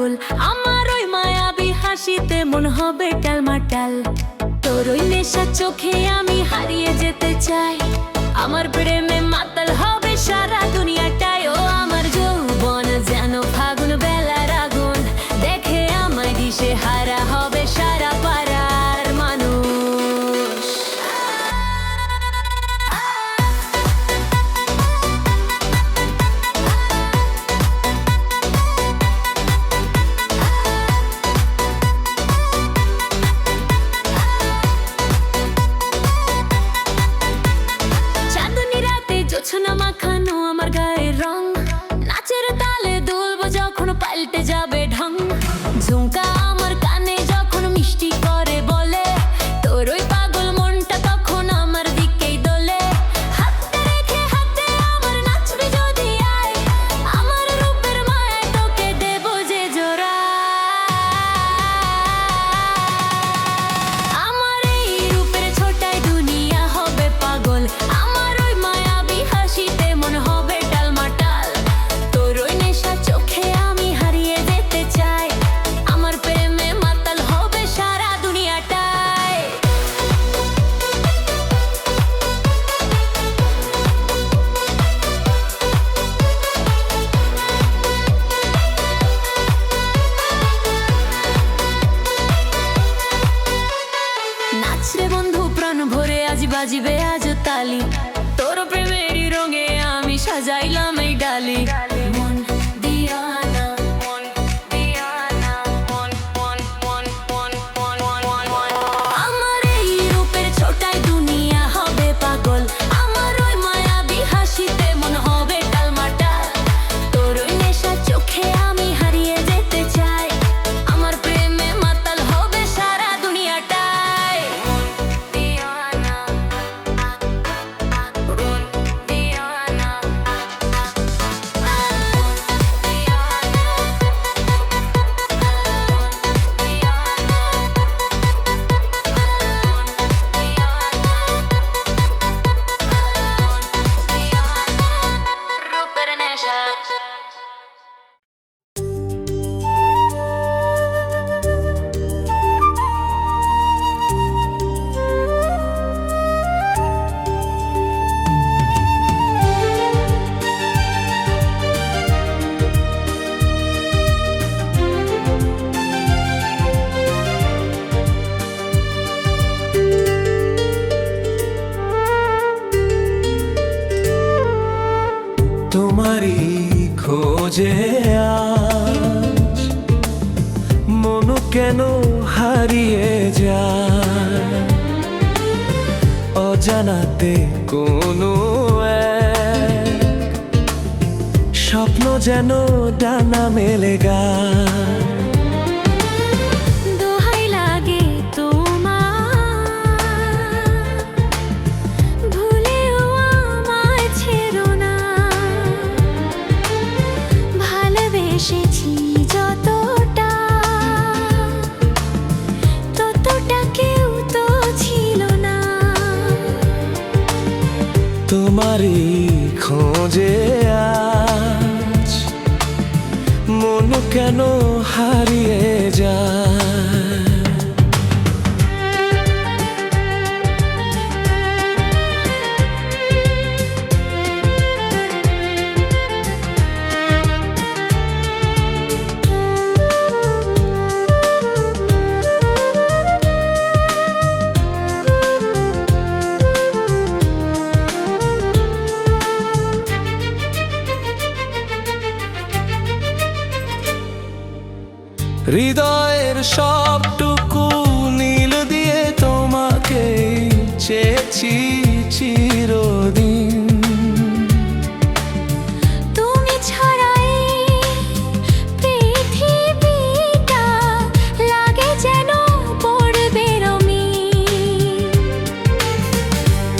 পাগল আমার ওই মায়াবী হাসিতে মন হবে টালমাটাল তোর ওই নেশা চোখে আমি হারিয়ে যেতে চাই। আমার প্রেমে মাতাল হবে সারা দুনিয়াটা। জানাতে কোনো স্বপ্ন যেন ডানা মেলে গা। তোমারই খোঁজে আজ। মন কেন হারিয়ে যায়? হৃদয়ের সবটুকু নীল দিয়ে তোমাকে চেয়েছি চিরদিন। তুমি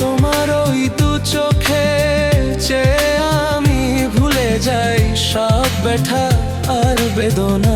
তোমার চোখে চেয়ে আমি ভুলে যাই সব ব্যথা আর বেদনা।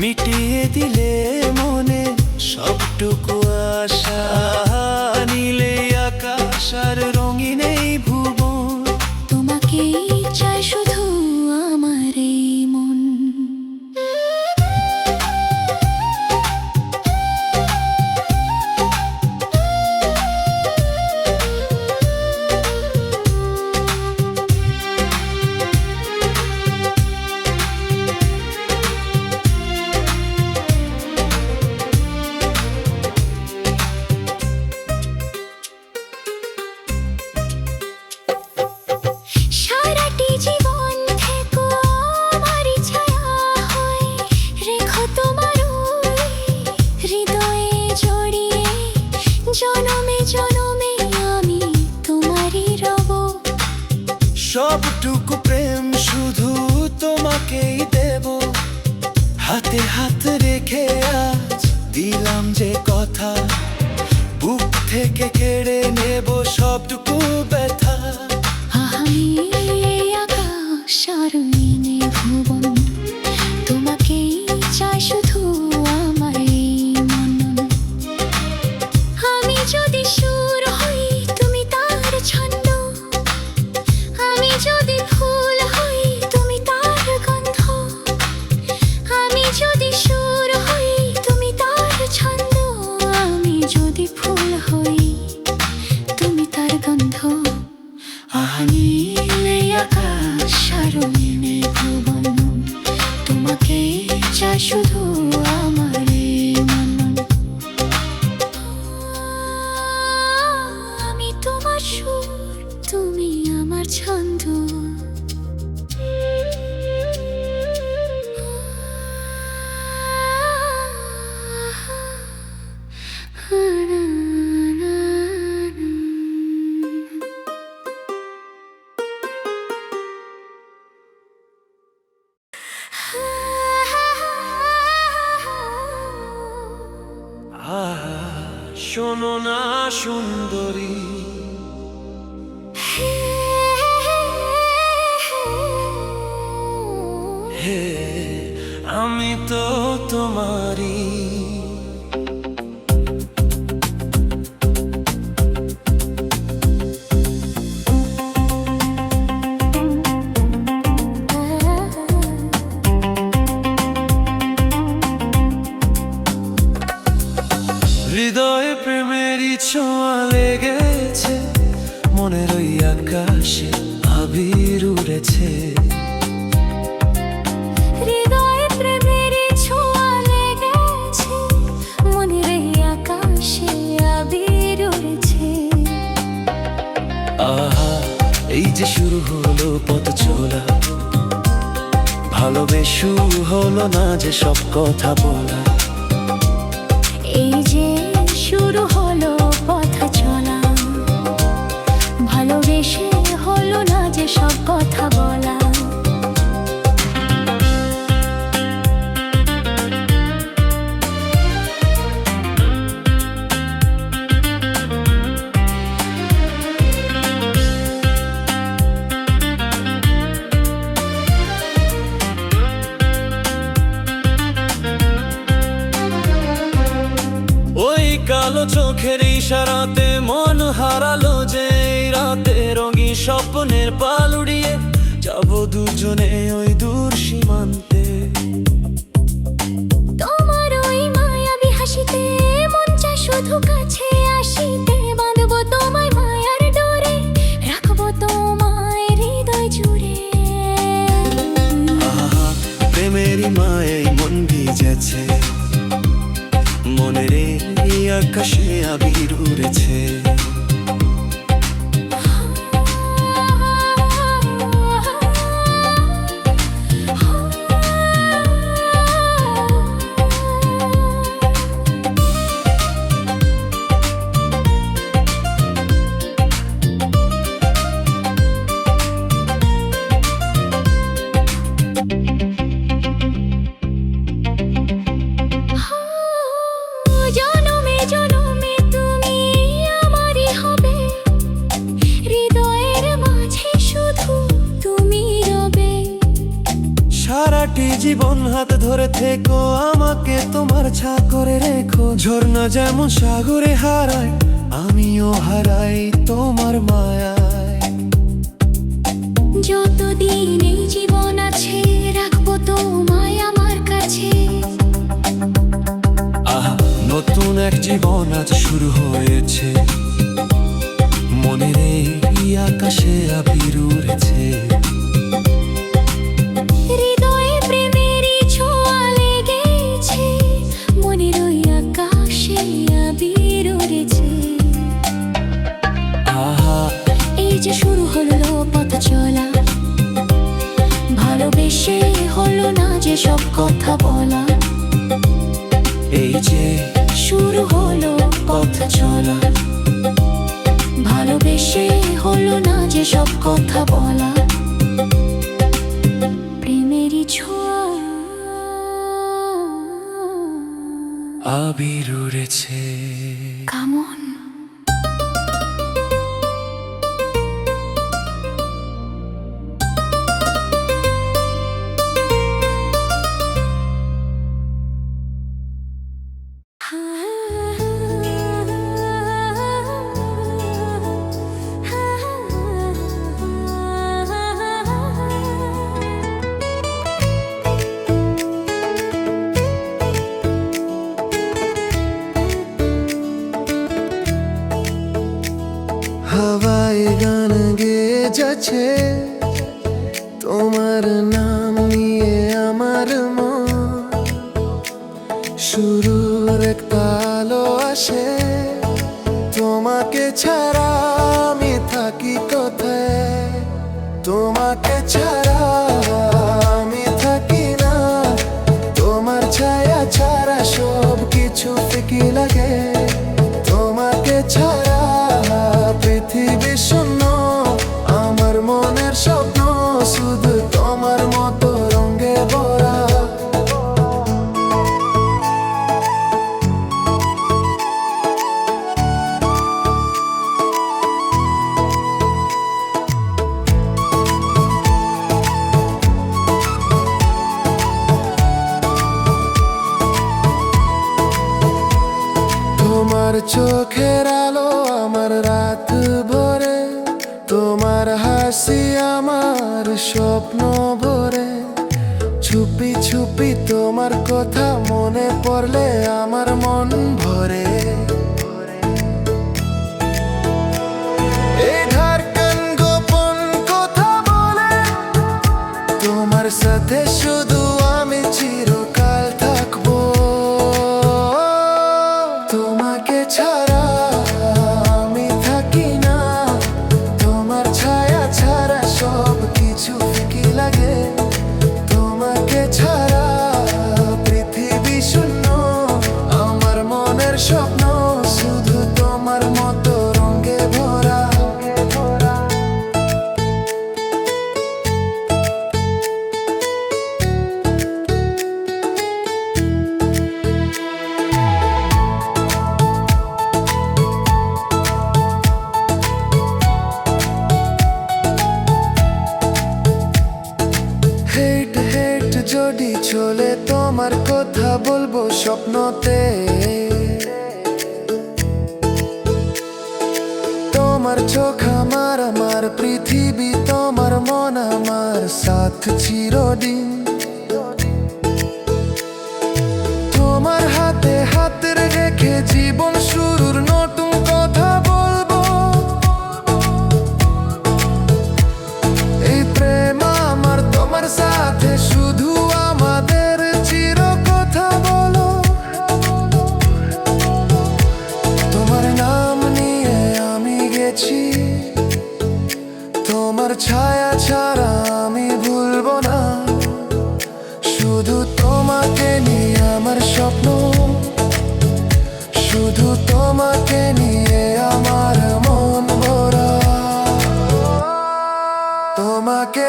মিটিয়ে দিলে মনে সবটুকু আশা। নীলে আকাশ আর রঙিনেই ভুব মেঘ বন্ধু তোমাকে শুধু শোনো না সুন্দরী। প্রেমেরই ছোঁয়া লেগেছে মনের ওই আকাশে আবির উড়েছে। আহা এই যে শুরু হলো পথ চলা ভালোবেসু হলো না যে সব কথা বলা। সব কথা বলা। কালো চোখের ইশারাতে স্বপ্নের পাল উড়িয়ে যাব দুজনে ওই দূর সীমান্তে। তোমার ওই মায়াবী হাসিতে মন চায় শুধু কাছে আসিতে। বাঁধবো তোমায় মায়ার ডোরে রাখব তোমায় হৃদয় জুড়ে। আহা প্রেমেরই মায়ে মন ভিজেছে। মনের আকাশে আবির উড়েছে। ঝর্ণা যেমন সাগরে হারায় আমিও হারাই তোমার মায়ায়। যতদিন এই জীবন আছে রাখব তোমায় আমার কাছে। আহা নতুন এক জীবন আজ শুরু হয়েছে। কথা বলা। এই যে শুরু হলো পথ চলা। ভালোবেসে হলো না যে সব কথা বলা। প্রেমেরই ছোঁয়া। আবির উড়েছে। এক তালো আসে। তোমাকে ছাড়া আমি থাকি কোথায়? তোমাকে ছাড়া সাথে স্বপ্নতে